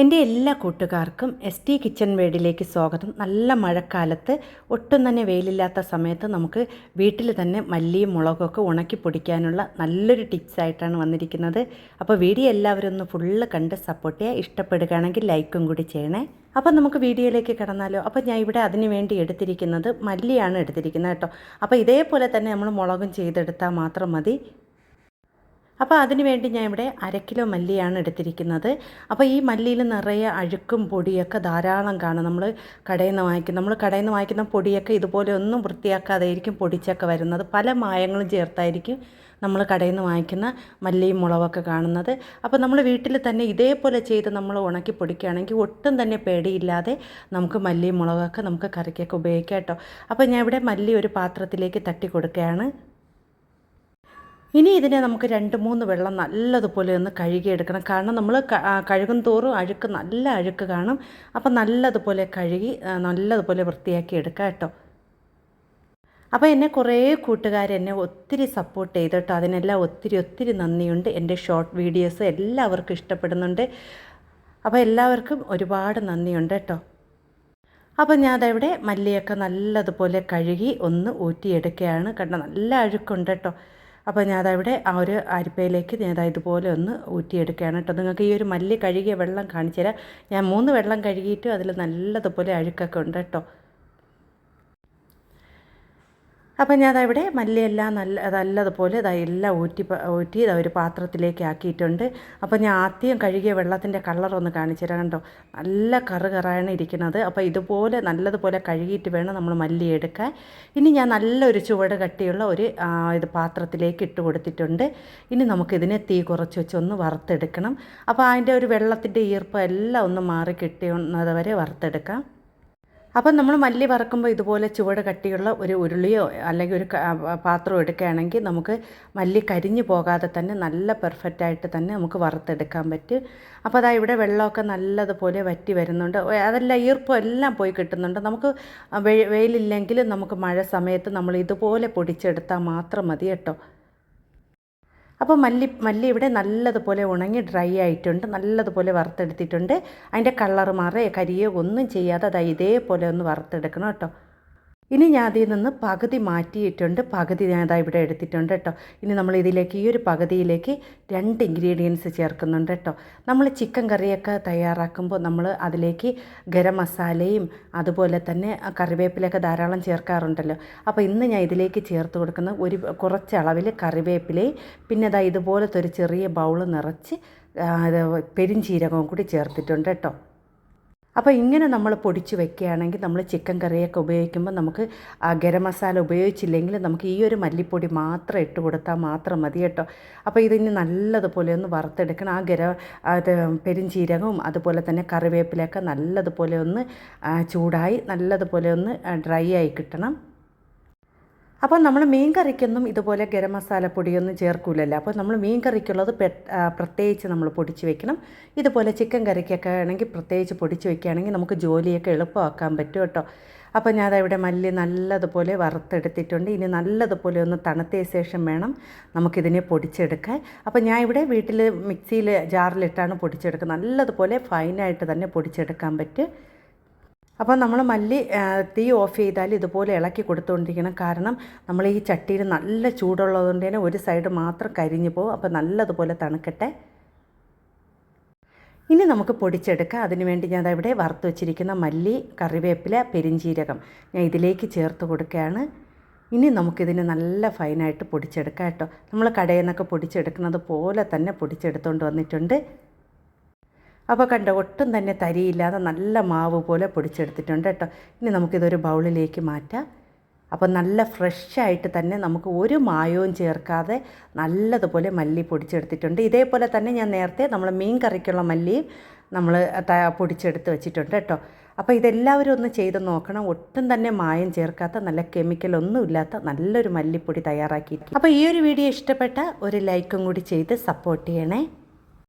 എന്റെ എല്ലാ കൂട്ടുകാർക്കും എസ് ടി കിച്ചൺ വേഡിലേക്ക് സ്വാഗതം. നല്ല മഴക്കാലത്ത് ഒട്ടും തന്നെ വെയിലില്ലാത്ത സമയത്ത് നമുക്ക് വീട്ടിൽ തന്നെ മല്ലിയും മുളകൊക്കെ ഉണക്കി പൊടിക്കാനുള്ള നല്ലൊരു ടിപ്സ് ആയിട്ടാണ് വന്നിരിക്കുന്നത്. അപ്പോൾ വീഡിയോ എല്ലാവരും ഒന്ന് ഫുള്ള് കണ്ട് സപ്പോർട്ട് ചെയ്യുക. ഇഷ്ടപ്പെടുകയാണെങ്കിൽ ലൈക്കും കൂടി ചെയ്യണേ. അപ്പോൾ നമുക്ക് വീഡിയോയിലേക്ക് കടന്നാലോ? അപ്പോൾ ഞാൻ ഇവിടെ അതിന് വേണ്ടി എടുത്തിരിക്കുന്നത് മല്ലിയാണ് എടുത്തിരിക്കുന്നത് കേട്ടോ. അപ്പോൾ ഇതേപോലെ തന്നെ നമ്മൾ മുളകും ചെയ്തെടുത്താൽ മാത്രം മതി. അപ്പോൾ അതിന് വേണ്ടി ഞാൻ ഇവിടെ അരക്കിലോ കിലോ മല്ലിയാണ് എടുത്തിരിക്കുന്നത്. അപ്പോൾ ഈ മല്ലിയിൽ നിറയെ അഴുക്കും പൊടിയൊക്കെ ധാരാളം കാണും. നമ്മൾ കടയിൽ നിന്ന് വാങ്ങിക്കും നമ്മൾ കടയിൽ നിന്ന് വാങ്ങിക്കുന്ന പൊടിയൊക്കെ ഇതുപോലെ ഒന്നും വൃത്തിയാക്കാതായിരിക്കും പൊടിച്ചൊക്കെ വരുന്നത്. പല മായങ്ങളും ചേർത്തായിരിക്കും നമ്മൾ കടയിൽ നിന്ന് വാങ്ങിക്കുന്ന മല്ലിയും മുളകൊക്കെ കാണുന്നത്. അപ്പോൾ നമ്മൾ വീട്ടിൽ തന്നെ ഇതേപോലെ ചെയ്ത് നമ്മൾ ഉണക്കി പൊടിക്കുകയാണെങ്കിൽ ഒട്ടും തന്നെ പേടിയില്ലാതെ നമുക്ക് മല്ലിയും മുളകൊക്കെ നമുക്ക് കറിക്കൊക്കെ ഉപയോഗിക്കാം കേട്ടോ. അപ്പോൾ ഞാൻ ഇവിടെ മല്ലി ഒരു പാത്രത്തിലേക്ക് തട്ടി കൊടുക്കുകയാണ്. ഇനി ഇതിനെ നമുക്ക് രണ്ട് മൂന്ന് വെള്ളം നല്ലതുപോലെ ഒന്ന് കഴുകിയെടുക്കണം. കാരണം നമ്മൾ കഴുകും തോറും അഴുക്ക് നല്ല അഴുക്ക് കാണും. അപ്പം നല്ലതുപോലെ കഴുകി നല്ലതുപോലെ വൃത്തിയാക്കി എടുക്കാം കേട്ടോ. അപ്പോൾ എന്നെ കുറേ കൂട്ടുകാർ എന്നെ ഒത്തിരി സപ്പോർട്ട് ചെയ്തിട്ട് അതിനെല്ലാം ഒത്തിരി ഒത്തിരി നന്ദിയുണ്ട്. എന്റെ ഷോർട്ട് വീഡിയോസ് എല്ലാവർക്കും ഇഷ്ടപ്പെടുന്നുണ്ട്. അപ്പോൾ എല്ലാവർക്കും ഒരുപാട് നന്ദിയുണ്ട് കേട്ടോ. അപ്പോൾ ഞാൻ അതവിടെ മല്ലിയൊക്കെ നല്ലതുപോലെ കഴുകി ഒന്ന് ഊറ്റിയെടുക്കുകയാണ്. കണ്ട? നല്ല അഴുക്കുണ്ട് കേട്ടോ. അപ്പോൾ ഞാനതവിടെ ആ ഒരു അരിപ്പയിലേക്ക് ഞാനത് ഇതുപോലെ ഒന്ന് ഊറ്റിയെടുക്കുകയാണ് കേട്ടോ. നിങ്ങൾക്ക് ഈ ഒരു മല്ലി കഴുകിയ വെള്ളം കാണിച്ചു തരാം ഞാൻ മൂന്ന് വെള്ളം കഴുകിയിട്ട് അതിൽ നല്ലതുപോലെ അഴുക്കൊക്കെ ഉണ്ട് കേട്ടോ. അപ്പം ഞാൻ ഇവിടെ മല്ലിയെല്ലാം നല്ല നല്ലതുപോലെ ഇതാ എല്ലാം ഊറ്റി ഊറ്റി ഇതാ ഒരു പാത്രത്തിലേക്ക് ആക്കിയിട്ടുണ്ട്. അപ്പോൾ ഞാൻ ആദ്യം കഴുകിയ വെള്ളത്തിന്റെ കളറൊന്ന് കാണിച്ചു തരാം കണ്ടോ? നല്ല കറ് കറാണ് ഇരിക്കുന്നത്. അപ്പോൾ ഇതുപോലെ നല്ലതുപോലെ കഴുകിയിട്ട് വേണം നമ്മൾ മല്ലി എടുക്കാൻ. ഇനി ഞാൻ നല്ലൊരു ചുവട് കട്ടിയുള്ള ഒരു ഇത് പാത്രത്തിലേക്ക് ഇട്ട് കൊടുത്തിട്ടുണ്ട്. ഇനി നമുക്കിതിനെ തീ കുറച്ച് വെച്ച് ഒന്ന് വറുത്തെടുക്കണം. അപ്പോൾ അതിന്റെ ഒരു വെള്ളത്തിന്റെ ഈർപ്പം എല്ലാം ഒന്ന് മാറി കിട്ടുന്നത് വരെ വറുത്തെടുക്കാം. അപ്പം നമ്മൾ മല്ലി വറക്കുമ്പോൾ ഇതുപോലെ ചുവട് കട്ടിയുള്ള ഒരു ഉരുളിയോ അല്ലെങ്കിൽ ഒരു പാത്രം എടുക്കുകയാണെങ്കിൽ നമുക്ക് മല്ലി കരിഞ്ഞു പോകാതെ തന്നെ നല്ല പെർഫെക്റ്റ് ആയിട്ട് തന്നെ നമുക്ക് വറുത്തെടുക്കാൻ പറ്റും. അപ്പോൾ അതാ ഇവിടെ വെള്ളമൊക്കെ നല്ലതുപോലെ വറ്റി വരുന്നുണ്ട്. അതെല്ലാം ഈർപ്പം എല്ലാം പോയി കിട്ടുന്നുണ്ട്. നമുക്ക് വെയിലില്ലെങ്കിൽ നമുക്ക് മഴ സമയത്ത് നമ്മൾ ഇതുപോലെ പൊടിച്ചെടുത്താൽ മാത്രം മതി കേട്ടോ. അപ്പോൾ മല്ലി മല്ലി ഇവിടെ നല്ലതുപോലെ ഉണങ്ങി ഡ്രൈ ആയിട്ടുണ്ട് നല്ലതുപോലെ വറുത്തെടുത്തിട്ടുണ്ട്. അതിന്റെ കളർ മാറേ കരിയോ ഒന്നും ചെയ്യാതെ അത് ഇതേപോലെ ഒന്ന് വറുത്തെടുക്കണം കേട്ടോ. ഇനി ഞാൻ അതിൽ നിന്ന് പകുതി മാറ്റിയിട്ടുണ്ട്. പകുതി ഞാൻ അതാ ഇവിടെ എടുത്തിട്ടുണ്ട് കേട്ടോ. ഇനി നമ്മൾ ഇതിലേക്ക് ഈ ഒരു പകുതിയിലേക്ക് രണ്ട് ഇൻഗ്രീഡിയൻസ് ചേർക്കുന്നുണ്ട് കേട്ടോ. നമ്മൾ ചിക്കൻ കറിയൊക്കെ തയ്യാറാക്കുമ്പോൾ നമ്മൾ അതിലേക്ക് ഗരം മസാലയും അതുപോലെ തന്നെ കറിവേപ്പിലൊക്കെ ധാരാളം ചേർക്കാറുണ്ടല്ലോ. അപ്പോൾ ഇന്ന് ഞാൻ ഇതിലേക്ക് ചേർത്ത് കൊടുക്കുന്ന ഒരു കുറച്ച് അളവിൽ കറിവേപ്പിലയും പിന്നെ അതാ ഇതുപോലത്തെ ഒരു ചെറിയ ബൗൾ നിറച്ച് ഇത് പെരിഞ്ചീരകവും കൂടി ചേർത്തിട്ടുണ്ട് കേട്ടോ. അപ്പോൾ ഇങ്ങനെ നമ്മൾ പൊടിച്ച് വെക്കുകയാണെങ്കിൽ നമ്മൾ ചിക്കൻ കറിയൊക്കെ ഉപയോഗിക്കുമ്പോൾ നമുക്ക് ഗരം മസാല ഉപയോഗിച്ചില്ലെങ്കിൽ നമുക്ക് ഈ ഒരു മല്ലിപ്പൊടി മാത്രം ഇട്ട് കൊടുത്താൽ മാത്രം മതി കേട്ടോ. അപ്പോൾ ഇതിന് നല്ലതുപോലെ ഒന്ന് വറുത്തെടുക്കണം. ആ ഗര അത് പെരിഞ്ചീരകവും അതുപോലെ തന്നെ കറിവേപ്പിലയൊക്കെ നല്ലതുപോലെ ഒന്ന് ചൂടായി നല്ലതുപോലെ ഒന്ന് ഡ്രൈ ആയി കിട്ടണം. അപ്പോൾ നമ്മൾ മീൻ കറിക്കൊന്നും ഇതുപോലെ ഗരം മസാല പൊടിയൊന്നും ചേർക്കൂലല്ലോ. അപ്പോൾ നമ്മൾ മീൻ കറിക്കുള്ളത് പ്രത്യേകിച്ച് നമ്മൾ പൊടിച്ച് വെക്കണം. ഇതുപോലെ ചിക്കൻ കറിക്കൊക്കെ ആണെങ്കിൽ പ്രത്യേകിച്ച് പൊടിച്ച് വെക്കുകയാണെങ്കിൽ നമുക്ക് ജോലിയൊക്കെ എളുപ്പമാക്കാൻ പറ്റും കേട്ടോ. അപ്പോൾ ഞാൻ ഇവിടെ മല്ലി നല്ലതുപോലെ വറുത്തെടുത്തിട്ടുണ്ട്. ഇനി നല്ലതുപോലെ ഒന്ന് തണുത്തിയ ശേഷം വേണം നമുക്കിതിനെ പൊടിച്ചെടുക്കാൻ. അപ്പോൾ ഞാൻ ഇവിടെ വീട്ടിൽ മിക്സിയിൽ ജാറിലിട്ടാണ് പൊടിച്ചെടുക്കുന്നത്. നല്ലതുപോലെ ഫൈനായിട്ട് തന്നെ പൊടിച്ചെടുക്കാൻ പറ്റും. അപ്പോൾ നമ്മൾ മല്ലി തീ ഓഫ് ചെയ്താൽ ഇതുപോലെ ഇളക്കി കൊടുത്തുകൊണ്ടിരിക്കണം. കാരണം നമ്മൾ ഈ ചട്ടിയിൽ നല്ല ചൂടുള്ളതുകൊണ്ട് തന്നെ ഒരു സൈഡ് മാത്രം കരിഞ്ഞു പോകും. അപ്പോൾ നല്ലതുപോലെ തണുക്കട്ടെ. ഇനി നമുക്ക് പൊടിച്ചെടുക്കാം. അതിനുവേണ്ടി ഞാൻ ഇവിടെ വറുത്ത് വെച്ചിരിക്കുന്ന മല്ലി കറിവേപ്പില പെരിഞ്ചീരകം ഞാൻ ഇതിലേക്ക് ചേർത്ത് കൊടുക്കുകയാണ്. ഇനി നമുക്കിതിന് നല്ല ഫൈനായിട്ട് പൊടിച്ചെടുക്കാം കേട്ടോ. നമ്മൾ കടയിൽ നിന്നൊക്കെ പൊടിച്ചെടുക്കുന്നത് പോലെ തന്നെ പൊടിച്ചെടുത്തുകൊണ്ട് വന്നിട്ടുണ്ട്. അപ്പോൾ കണ്ടോ ഒട്ടും തന്നെ തരിയില്ലാതെ നല്ല മാവ് പോലെ പൊടിച്ചെടുത്തിട്ടുണ്ട് കേട്ടോ. ഇനി നമുക്കിതൊരു ബൗളിലേക്ക് മാറ്റാം. അപ്പോൾ നല്ല ഫ്രഷായിട്ട് തന്നെ നമുക്ക് ഒരു മായവും ചേർക്കാതെ നല്ലതുപോലെ മല്ലി പൊടിച്ചെടുത്തിട്ടുണ്ട്. ഇതേപോലെ തന്നെ ഞാൻ നേരത്തെ നമ്മൾ മീൻ കറിക്കുള്ള മല്ലിയും നമ്മൾ പൊടിച്ചെടുത്ത് വെച്ചിട്ടുണ്ട് കേട്ടോ. അപ്പോൾ ഇതെല്ലാവരും ഒന്ന് ചെയ്ത് നോക്കണം. ഒട്ടും തന്നെ മായം ചേർക്കാത്ത നല്ല കെമിക്കൽ ഒന്നും ഇല്ലാത്ത നല്ലൊരു മല്ലിപ്പൊടി തയ്യാറാക്കിയിരിക്കും അപ്പോൾ ഈ ഒരു വീഡിയോ ഇഷ്ടപ്പെട്ട ഒരു ലൈക്കും കൂടി ചെയ്ത് സപ്പോർട്ട് ചെയ്യണേ.